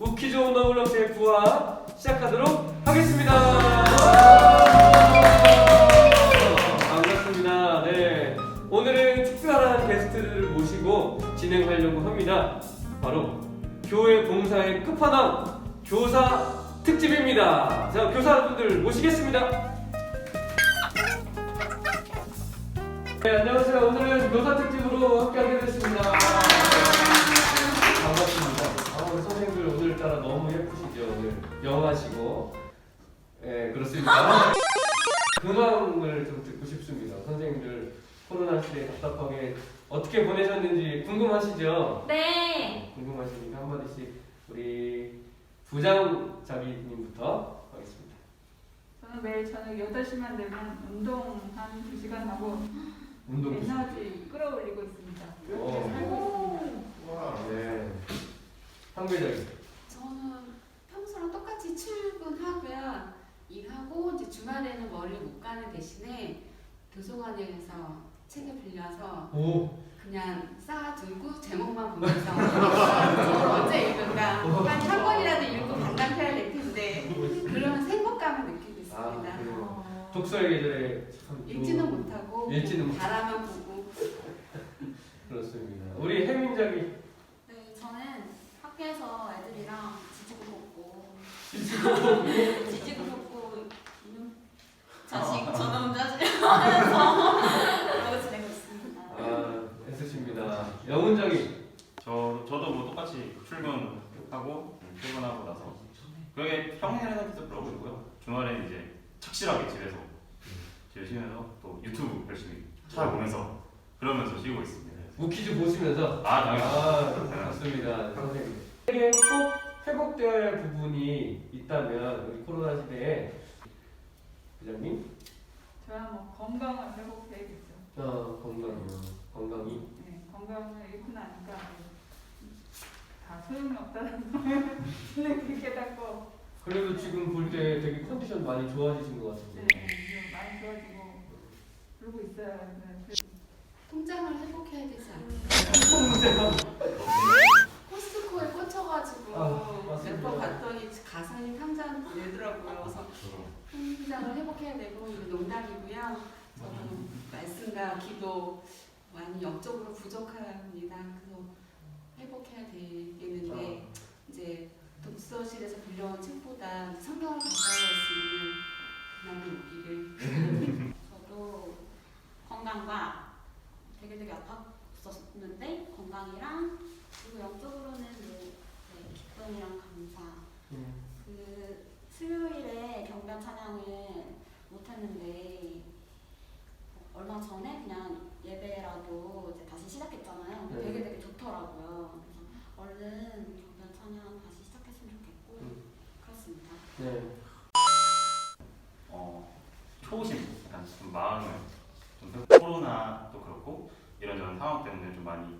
우키 좋은 너블럭 셀프와 시작하도록 하겠습니다. 반갑습니다. 네. 오늘은 특별한 게스트를 모시고 진행하려고 합니다. 바로 교회 봉사의 끝판왕 교사 특집입니다. 자, 교사분들 모시겠습니다. 네, 안녕하세요. 오늘은 교사 특집으로 함께하게 됐습니다. 예쁘시죠? 오늘 영하시고. 네, 그렇습니다. 근황을 좀 듣고 싶습니다. 선생님들 코로나 시대에 답답하게 어떻게 보내셨는지 궁금하시죠? 네. 궁금하시니까 한마디씩 우리 부장자비님부터 하겠습니다. 저는 매일 저녁 8시만 되면 운동 한 2시간 하고 운동. 에너지 끌어올리고 있습니다. 이렇게 오. 살고 있습니다. 네. 황배자님. 저는 평소랑 똑같이 출근하고요. 일하고 이제 주말에는 머리를 못 가는 대신에 도서관에서 책을 빌려서 오. 그냥 쌓아두고 제목만 보면서 저걸 언제 읽을까? 한 한 권이라도 읽고 반납해야 될 텐데 그런 생각감을 느끼고 있습니다. 아, 그래요? 어, 독서의 계절에 참 좋은- 읽지는 못하고 읽지는 못- 바라만 보고 그렇습니다. 우리 혜민작이 네, 저는 학교에서 애들이랑 지지고 먹고 지지고 먹고 이놈 자식 저놈 자식 하면서 그러고 지내고 있습니다. 아 애쓰십니다. 영훈작이 저 저도 뭐 똑같이 출근하고 출근하고 나서 그게 평일에는 계속 그러고 있고요. 주말에는 이제 착실하게 집에서 집에 쉬면서 또 유튜브 열심히 찾아보면서 그러면서 쉬고 있습니다. 우키즈 보시면서 아 당연히 아 맞습니다. 선생님. 꼭 회복되어야 할 부분이 있다면 우리 코로나 시대에 부장님 저야 뭐 건강을 회복해야겠죠. 어 건강이요. 건강이 네, 건강을 잃고 나니까 다 소용이 없다는 걸 그렇게 깨닫고 그래도 지금 볼 때 되게 컨디션 많이 좋아지신 것 네, 같은데. 이제 많이 좋아지고 그러고 있어요. 네, 그래서 통장을 회복해야 되지 않을까? 코스트코에 꽂혀가지고 아. 몇 번 갔더니 가상인 상장 내더라고요. 그래서 통장을 회복해야 되고 이거 농담이고요. 저도 말씀과 기도 많이 영적으로 부족합니다. 그래서 회복해야 되겠는데 이제 독서실에서 빌려온 책보다 성경을 가까이 할수 있는 그날이 오기를 건강과 되게 되게 아팠었는데 건강이랑 그리고 영적으로는 뭐 네, 기쁨이랑 감사 음. 그 수요일에 경변 찬양을 못했는데 얼마 전에 그냥 예배라도 이제 다시 시작했잖아요. 네. 되게 되게 좋더라고요. 그래서 얼른 경변 찬양 다시 시작했으면 좋겠고 음. 그렇습니다. 네. 어, 초심, 약간 좀 마음을 좀 회- 코로나도 그렇고 이런저런 상황 때문에 좀 많이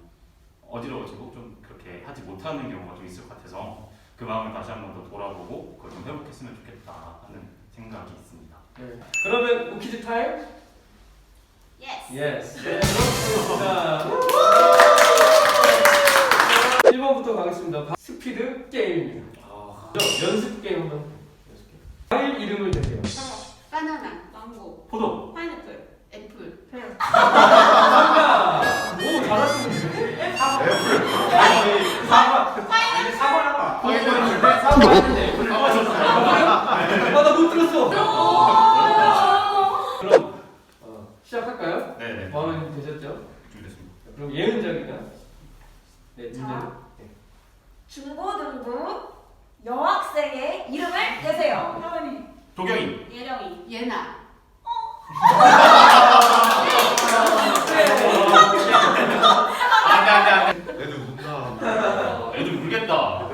어지러워지고 좀 그렇게 하지 못하는 경우가 좀 있을 것 같아서 그 마음을 다시 한번 더 돌아보고 그걸 좀 회복했으면 좋겠다 하는 생각이 있습니다. 네. 그러면 우키즈 타임. 예스. 예스. 네, 그렇습니다. 1번부터 가겠습니다. 바- 스피드 게임입니다. 아, 연습 게임 한번. 연습 게임. 과일 이름을 대세요. 바나나, 망고, 포도, 파인애플, 애플, 아, 나 못 들었어. 그럼 어, 시작할까요? 네네. 마음에 드셨죠? 준비됐습니다. 그럼 예은작이가 네, 문제는 자. 중고등부 여학생의 이름을 대세요. 하원이 도경이, 예령이, 예나, 안돼 안돼 안돼. 애들 운다. 애들 울겠다.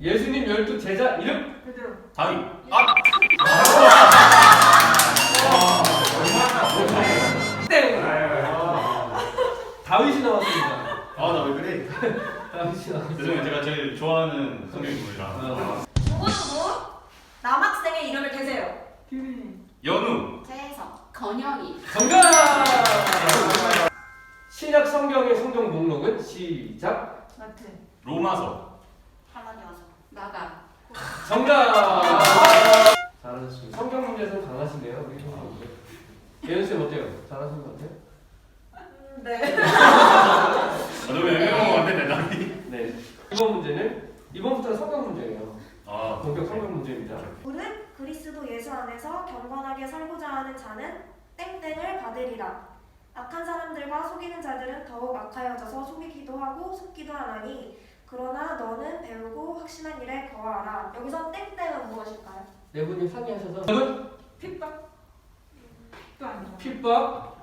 예수님 열두 제자 이름 그대로 다윗, 아, 땡! 다윗이 나왔습니다. 아 나 왜 그래? 다윗이 나왔습니다. 죄송해요 제가 제일 좋아하는 성경 인물이라. 아. 중고등부 남학생의 이름을 대세요. 규민이 연우, 재석, 건영이, 정답! 신약 성경의 성경 목록은 시작. 마태 로마서. 정답! 잘하셨습니다. 성경 문제에서 강하시네요. 우리 선생님. 예은 씨 어때요? 잘하신 것 같아요? 음, 네. 너무 애매한 거 같네 대답이. 네. 이번 문제는 이번부터는 성경 문제예요. 아 본격 성경 문제입니다. 우는 그리스도 예수 안에서 경건하게 살고자 하는 자는 땡땡을 받으리라. 악한 사람들과 속이는 자들은 더욱 악하여져서 속이기도 하고 속기도 하나니 그러나 너는 배우고 확신한 일에 거하라. 여기서 땡땡은 무엇일까요? 네 분이 상의하셔서 여러분 핍박 또 아니야. 핍박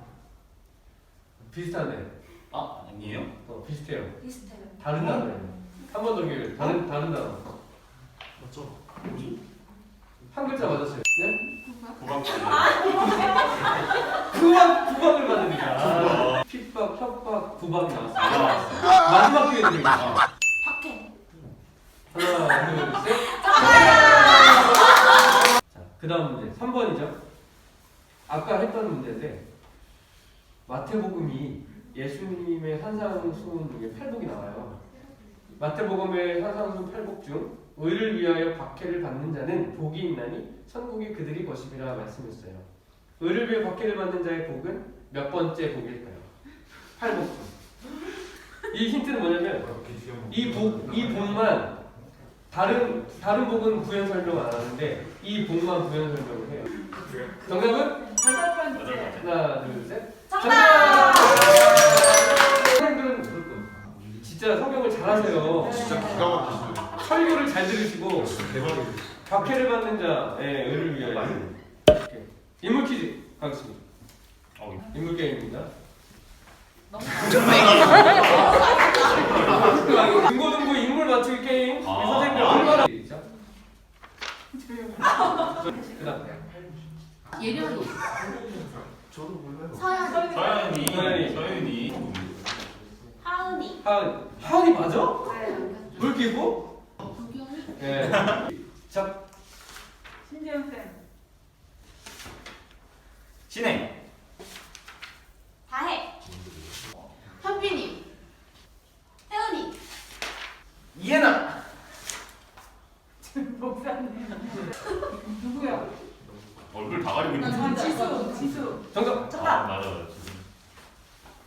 비슷하네. 아 아니에요? 어, 비슷해요. 비슷해요. 다른 단어예요. 한 번 더 기회. 다른 다른 단어. 맞죠? 한 글자 맞았어요. 네? 고방 구박 구박을 받으니까. 핍박, 협박, 구박이 나왔어요. 마지막 기회 드립니다. 하나, 둘, 셋. 자, 그 다음 문제. 3번이죠. 아까 했던 문제인데, 마태복음이 예수님의 산상수훈 중에 팔복이 나와요. 마태복음의 산상수훈 팔복 중, 의를 위하여 박해를 받는 자는 복이 있나니 천국이 그들이 것임이라 말씀했어요. 의를 위해 박해를 받는 자의 복은 몇 번째 복일까요? 팔복 중. 이 힌트는 뭐냐면, 이 복, 이 복만 다른 다른 복은 구현 설명 안 하는데 이 복만 구현 설명을 해요. 정답은 여덟 번째. 하나, 둘, 셋. 정답! 선생님들은 그렇군. 진짜 성경을 잘하세요. 진짜 기가 막히시네. 설교를 잘 들으시고 대박이네. 박해를 받는 자의 의를 위하여. 이렇게. 인물 퀴즈 가겠습니다. 어, 인물 게임입니다. 너무 등고등고 인물 맞추기 게임. 아. 선생님 얼마나 시작. 그다음 예련이. 저도 몰라요. 서연, 서연이 서연이. 서연이 하은이, 하은. 하은이 맞아? 네. 물기고? 도경이. 네. 자, 신재현 쌤. 신행 다혜, 현빈이. 혜은이, 이해나 목사님. 누구야? 얼굴 다 가리고 있는 아, 지수, 지수. 정답. 아 맞아 맞아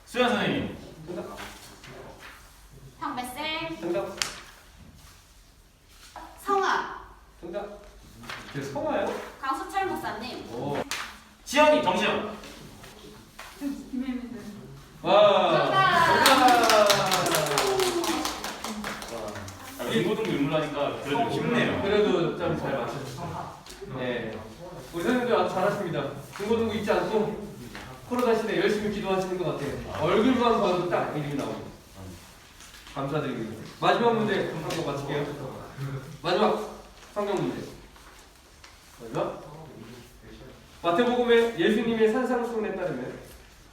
수현 선생님 정답. 황배쌤, 정답. 성아. 정답. 그 성화요? 강수철 목사님, 오. 지연이 정시현 김혜민 쌤. 와. 정답. 아, 중고등부 인물하니까 그래도 쉽네요 그래도 좀잘 맞추셨어요. 네. 우리 선생님들 아주 잘하십니다. 중고등부 잊지 않고 코로나 시대 열심히 기도하시는 것 같아요. 얼굴만 봐도 딱 이름이 나옵니다. 감사드립니다. 마지막 문제 한번 맞출게요. 마지막 성경 문제. 마지막. 마태복음의 예수님의 산상수훈에 따르면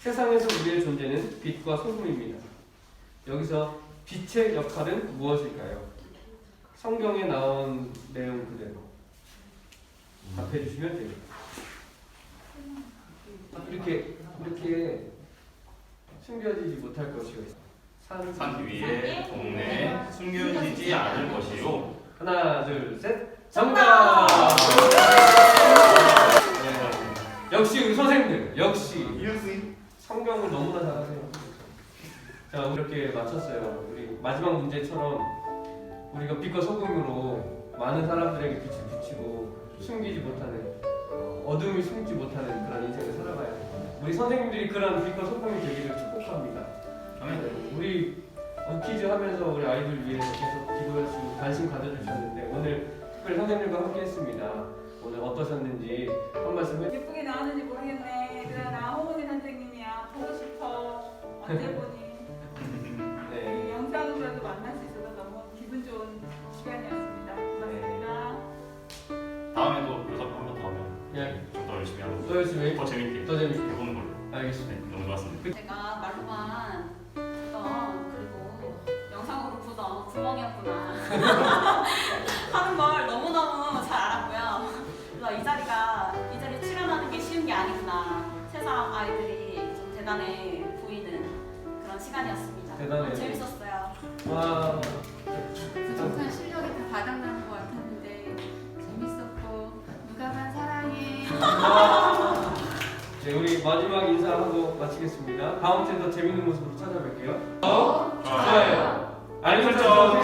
세상에서 우리의 존재는 빛과 소금입니다. 여기서 빛의 역할은 무엇일까요? 성경에 나온 내용 그대로 답해 주시면 됩니다. 이렇게 이렇게 숨겨지지 못할 것이요. 산, 산 위에 동네 숨겨지지 않을 것이요 하나 둘 셋. 정답. 네. 역시 우리 선생님들 역시. 성경을 너무나 잘하세요. 자 이렇게 마쳤어요. 우리 마지막 문제처럼 우리가 빛과 소금으로 많은 사람들에게 빛을 비치고 숨기지 못하는 어, 어둠이 숨지 못하는 그런 인생을 살아가야 돼요. 우리 선생님들이 그런 빛과 소금이 되기를 축복합니다. 아멘 우리 퀴즈 하면서 우리 아이들 위해서 계속 기도해주시고 관심 가져주셨는데 오늘 특별히 선생님과 함께 했습니다. 오늘 어떠셨는지 한 말씀 해. 예쁘게 나왔는지 하는 걸 너무너무 잘 알았고요. 그래서 이 자리가 이 자리에 출연하는 게 쉬운 게 아니구나. 세상 아이들이 좀 대단해 보이는 그런 시간이었습니다. 대단해요. 재밌었어요. 와. 부족한 실력이 다 바닥나는 것 같았는데 재밌었고 누가 만 사랑해. 네, 우리 마지막 인사하고 마치겠습니다. 다음 주에 더 재밌는 모습으로 찾아뵐게요. 어? 네. 좋아요. 알림 설정